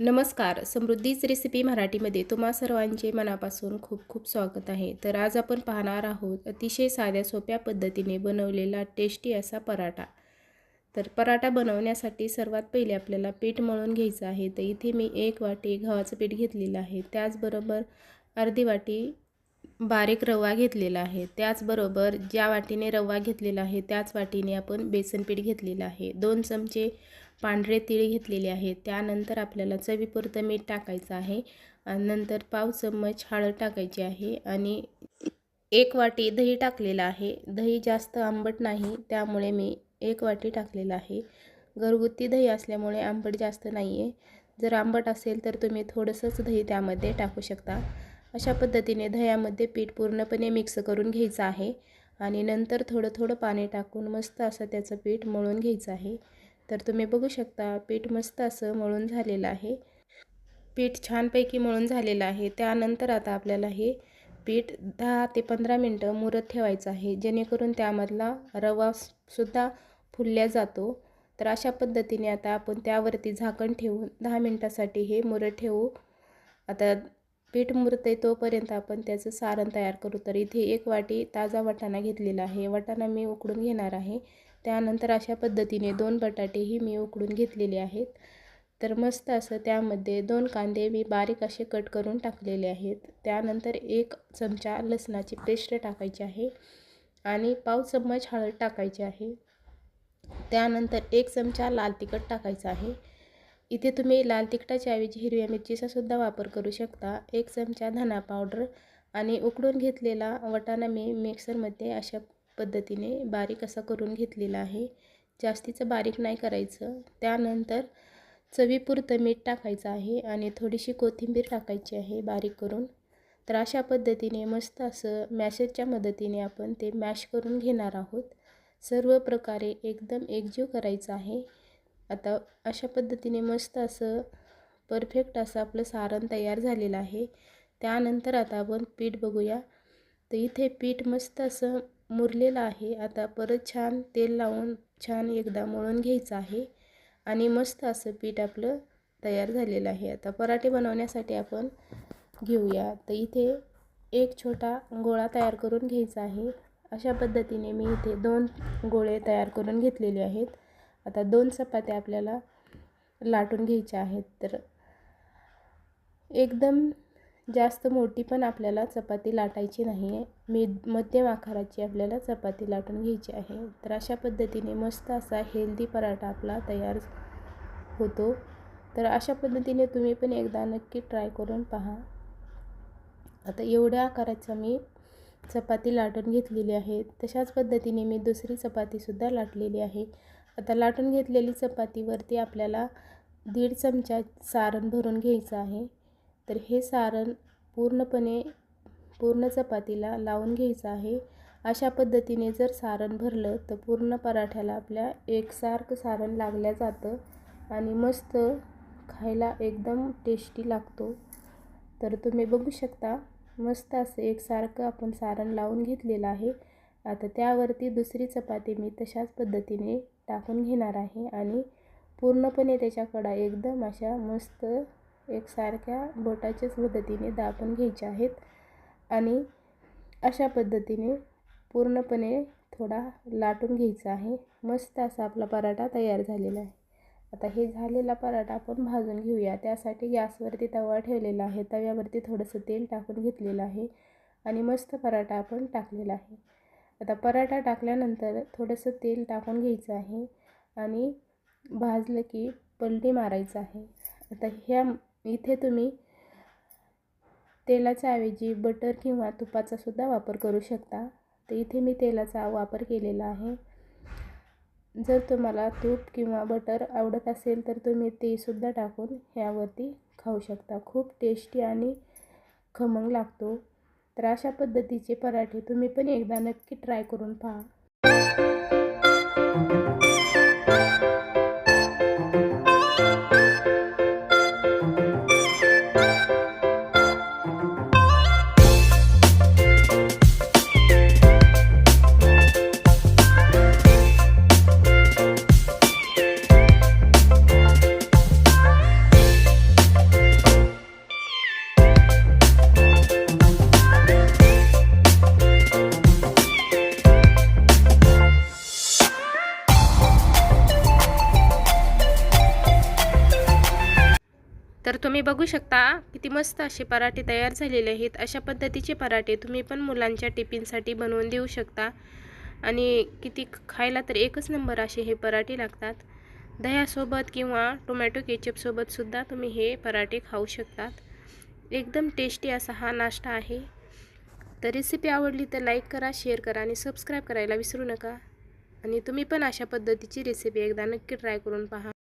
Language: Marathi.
नमस्कार समृद्धीच रेसिपी मराठीमध्ये तुम्हा सर्वांचे मनापासून खूप खूप स्वागत आहे. तर आज आपण पाहणार आहोत अतिशय साध्या सोप्या पद्धतीने बनवलेला टेस्टी असा पराठा. तर पराठा बनवण्यासाठी सर्वात पहिले आपल्याला पीठ मळून घ्यायचं आहे. तर इथे मी एक वाटी गव्हाचं पीठ घेतलेलं आहे. त्याचबरोबर अर्धी वाटी बारीक रवा घेतलेला आहे. त्याचबरोबर ज्या वाटीने रवा घेतलेला आहे त्याच वाटीने आपण बेसनपीठ घेतलेलं आहे. दोन चमचे पांढरे तीळ घेतलेले आहे. त्यानंतर आपल्याला चवीपुरतं मीठ टाकायचं आहे. आणि नंतर पाव चम्मच हळद टाकायची आहे. आणि एक वाटी दही टाकलेलं आहे. दही जास्त आंबट नाही त्यामुळे मी एक वाटी टाकलेलं आहे. घरगुती दही असल्यामुळे आंबट जास्त नाही आहे जर आंबट असेल तर तुम्ही थोडंसंच दही त्यामध्ये टाकू शकता. अशा पद्धतीने दह्यामध्ये पीठ पूर्णपणे मिक्स करून घ्यायचं आहे आणि नंतर थोडं थोडं पाणी टाकून मस्त असं त्याचं पीठ मळून घ्यायचं आहे. तर तुम्ही बघू शकता पीठ मस्त असं मळून झालेलं आहे. पीठ छानपैकी मळून झालेलं आहे. त्यानंतर आता आपल्याला हे पीठ दहा ते पंधरा मिनटं मुरत ठेवायचं आहे. जेणेकरून त्यामधला रवासुद्धा फुलल्या जातो. तर अशा पद्धतीने आता आपण त्यावरती झाकण ठेवून दहा मिनटासाठी हे मुरत ठेवू. आता पीठ मुरते तोपर्यंत आपण त्याचं सारण तयार करू. तर इथे एक वाटी ताजा वाटाणा घेतलेला आहे. वाटाणा मी उकडून घेणार आहे. त्यानंतर अशा पद्धतीने दोन बटाटेही मी उकडून घेतलेले आहेत. तर मस्त असं त्यामध्ये दोन कांदे मी बारीक असे कट करून टाकलेले आहेत. त्यानंतर एक चमचा लसणाची पेस्ट टाकायची आहे आणि पाव चम्मच हळद टाकायची आहे. त्यानंतर एक चमचा लाल तिखट टाकायचा आहे. इथे तुम्ही लाल तिखटाच्या ऐवजी हिरव्या मिरचीचा सुद्धा वापर करू शकता. एक चमचा धना पावडर आणि उकडून घेतलेला वटाणा मी मिक्सरमध्ये अशा पद्धतीने बारीक असा करून घेतलेला आहे. जास्तीचं बारीक नाही करायचं. त्यानंतर चवीपुरतं मीठ टाकायचं आहे आणि थोडीशी कोथिंबीर टाकायची आहे बारीक करून. तर अशा पद्धतीने मस्त असं मॅशेजच्या मदतीने आपण ते मॅश करून घेणार आहोत. सर्व प्रकारे एकदम एकजीव करायचं आहे. आता अशा पद्धतीने मस्त असं परफेक्ट असं आपलं सारण तयार झालेलं आहे. त्यानंतर आता आपण पीठ बघूया. तर इथे पीठ मस्त असं मुरलेलं आहे. आता परत छान तेल लावून छान एकदा मळून घ्यायचं आहे. आणि मस्त असं पीठ आपलं तयार झालेलं आहे. आता पराठे बनवण्यासाठी आपण घेऊया. तर इथे एक छोटा गोळा तयार करून घ्यायचा आहे. अशा पद्धतीने मी इथे दोन गोळे तयार करून घेतलेले आहेत. आता दोन चपात्या आपल्याला लाटून घ्यायच्या आहेत तर एकदम जास्त मोठी पण आपल्याला चपाती लाटायची नाही आहे. मी मध्यम आकाराची आपल्याला चपाती लाटून घ्यायची आहे. तर अशा पद्धतीने मस्त असा हेल्दी पराठा आपला तयार होतो. तर अशा पद्धतीने तुम्ही पण एकदा नक्की ट्राय करून पहा. आता एवढ्या आकाराचा मी चपाती लाटून घेतलेली आहे. तशाच पद्धतीने मी दुसरी चपातीसुद्धा लाटलेली आहे. आता लाटून घेतलेली चपातीवरती आपल्याला दीड चमचा सारण भरून घ्यायचं आहे. तर हे सारण पूर्णपणे पूर्ण चपातीला लावून घ्यायचं आहे. अशा पद्धतीने जर सारण भरलं तर पूर्ण पराठ्याला आपल्या एकसारखं सारण लागल्या जातं आणि मस्त खायला एकदम टेस्टी लागतो. तर तुम्ही बघू शकता मस्त असं एकसारखं आपण सारण लावून घेतलेलं आहे. आता त्यावरती दुसरी चपाती मी तशाच पद्धतीने टाकून घेणार आहे आणि पूर्णपणे त्याच्या कडा एकदम अशा मस्त एकसारख्या बोटाच्याच मदतीने दाबून घ्यायच्या आहेत. आणि अशा पद्धतीने पूर्णपणे थोडा लाटून घ्यायचा आहे. मस्त असा आपला पराठा तयार झालेला आहे. आता हे झालेला पराठा आपण भाजून घेऊया. त्यासाठी गॅसवरती तवा ठेवलेला आहे. तव्यावरती थोडंसं तेल टाकून घेतलेलं आहे. आणि मस्त पराठा आपण टाकलेला आहे. आता पराठा टाकल्यानंतर थोडंसं तेल टाकून घ्यायचं आहे आणि भाजलं की पलटी मारायचं आहे. आता ह्या इथे तुम्ही तेलाच्या ऐवजी बटर किंवा तुपाचा सुद्धा वापर करू शकता. तर इथे मी तेलाचा वापर केलेला आहे. जर तुम्हाला तूप किंवा बटर आवडत असेल तर तुम्ही ते सुद्धा टाकून ह्यावरती खाऊ शकता. खूप टेस्टी आणि खमंग लागतो. तर अशा पद्धतीचे पराठे तुम्ही पण एकदा नक्की ट्राय करून पहा. तर तुम्ही बघू शकता किती मस्त असे पराठे तयार झालेले आहेत. अशा पद्धतीचे पराठे तुम्ही पण मुलांच्या टिफिनसाठी बनवून देऊ शकता. आणि किती खायला तर एकच नंबर असे हे पराठे लागतात. दह्यासोबत किंवा टोमॅटो केचपसोबतसुद्धा तुम्ही हे पराठे खाऊ शकतात. एकदम टेस्टी असा हा नाश्ता आहे. तर रेसिपी आवडली तर लाईक करा शेअर करा आणि सबस्क्राईब करायला विसरू नका. आणि तुम्ही पण अशा पद्धतीची रेसिपी एकदा नक्की ट्राय करून पहा.